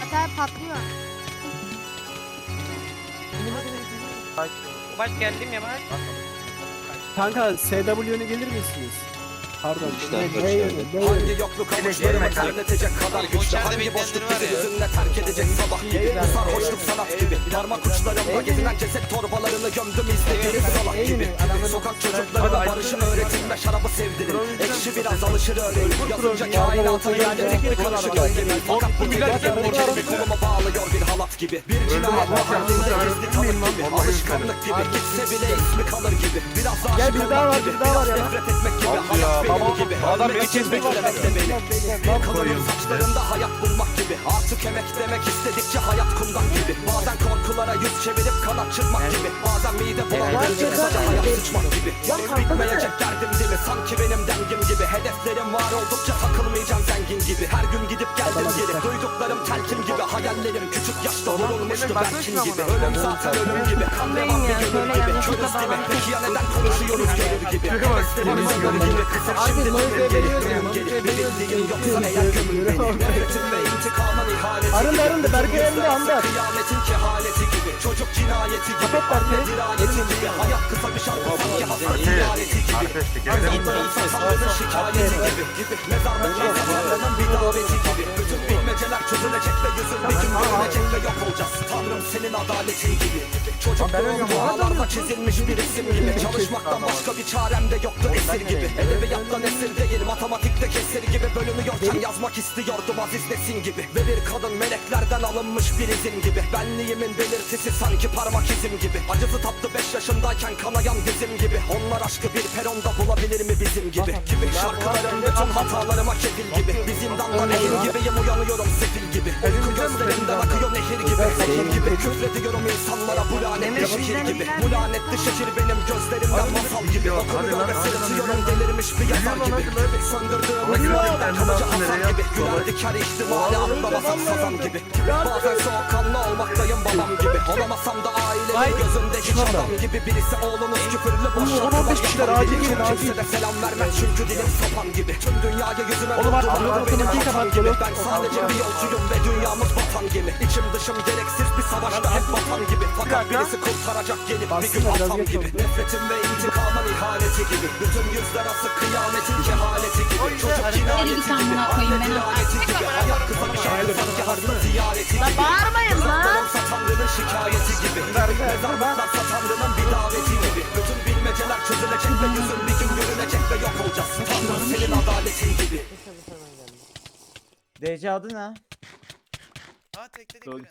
Hatta patlıyor. Baş geldim ya baş. Kanka SW'ne gelir misiniz? Pardon. Yönü, ne yönü? Hangi yokluk avuçlarımı terletecek kadar güçlü Hangi boşluk bizi ya. yüzünle terk edecek sabah gibi? Bu sarhoşluk sanat gibi. Parmak uçlarımda gezinen ceset torbalarını gömdüm izlediğiniz salak gibi. Sokak çocuklarına barışı öğretin ve şarabı sevdirin. Ekşi biraz alışır öğrenin. Yazınca kainata yönlendik bir karışı gölgemi Fakat bu gölgemin içeri koluma bağlıyor bir halat gibi. Bir cinayet mahallinde gizli tanık gibi. Alışkanlık gibi. Gitse bile ismi kalır gibi. Biraz aşık bir olmak var, gibi. bir Biraz ya. nefret etmek gibi. Hayat benim gibi için beklemek de benim Bir kadının saçlarında hayat bulmak gibi. Artık emek demek istedikçe hayat kundak gibi. Bazen korkulara yüz çevirip kanat çırpmak gibi. Bazen sıçmak gibi. Bitmeyecek derdim değil mi? Sanki benim dengim gibi. Hedeflerim var oldukça takılmayacağım zengin gibi. Her gün gidip geldim geri. Duyduklarım telkin gibi. Hayallerim küçük yaşta vurulmuştu Berkin gibi. Ölüm zaten ölüm gibi. Kan devam bir gönül gibi. Körüz değil mi Peki ya neden konuşuyoruz görür gibi? Hedeflerim sınırı gibi Kısır şimdi. Geri geri Bir bildiğin yoksa eğer gömül beni. Nefretim ve Arındı, gibi. arındı. Berkay andı. asık Kıyametin kehaleti gibi Çocuk cinayeti gibi. Kapat Berkay. Anne dirayeti gibi Hayat kısa bir şarkı sanki hasta ihaleti gibi. Sanatların satanların şikayeti gibi. Gibi Mezarlık insanların bir daveti gibi. Bütün bilmeceler çözülecek ve yüzün bir gün ve yok olacağız senin adaletin gibi. Çocukluğum dualarda çizilmiş bir isim gibi. Çalışmaktan başka bir çarem de yoktu esir gibi. Edebiyattan esir değil matematikte kesir gibi. Bölünüyorken yazmak istiyordum Aziz Nesin gibi. Ve bir kadın meleklerden alınmış bir izin gibi. Benliğimin belirtisi sanki parmak izim gibi. Acısı tattı 5 yaşındayken kanayan dizim gibi. Onlar aşkı bir peronda bulabilir mi bizim gibi? Gibi şarkılarım bütün hatalarıma kefil gibi. Bir zindandan eğil gibiyim uyanıyorum sefil gibi. Uyku gözlerimden akıyor nehir gibi Zehir gibi küfrediyorum insanlara bu lanetli şehir gibi Bu lanetli şehir benim gözlerimden masal gibi. Okunuyor ve sırıtıyorum delirmiş bir yazar gibi. Söndürdüğüm ümitlerimden kalıcı hasar gibi. Güler diker ihtimali atlamasam sazan gibi. Bazen soğukkanlı olmaktayım babam gibi. Olamasam da ailemin gözünde hiç adam gibi. Birisi oğlunuz küfürlü boş şarkılar yapan acil. Kimse de selam vermez çünkü dilim sapan gibi. Tüm dünyaya yüzüme vurdular benim hatam gibi. Ben sadece bir yolcuyum ve dünyamız vatan gibi. İçim dışım gereksiz bir savaşta hep vatan gibi. Fakat birisi kurtaracak gelip bir gün atam gibi. oldu. Nefretim ve intikamın ihaneti gibi. Bütün yüzler asık kıyametin kehaleti gibi. Çocuk cinayeti gibi. Anne dirayeti gibi. Hayat kısa bir şarkı sanki hasta ziyareti gibi. Bağırmayın lan. Satanlığının şikayeti gibi. Mezarlıklar satanlığının bir daveti gibi. Bütün bilmeceler çözülecek ve yüzün bir gün görülecek ve yok olacağız Tanrım senin adaletin gibi. DC adı ne? Ha tekledik.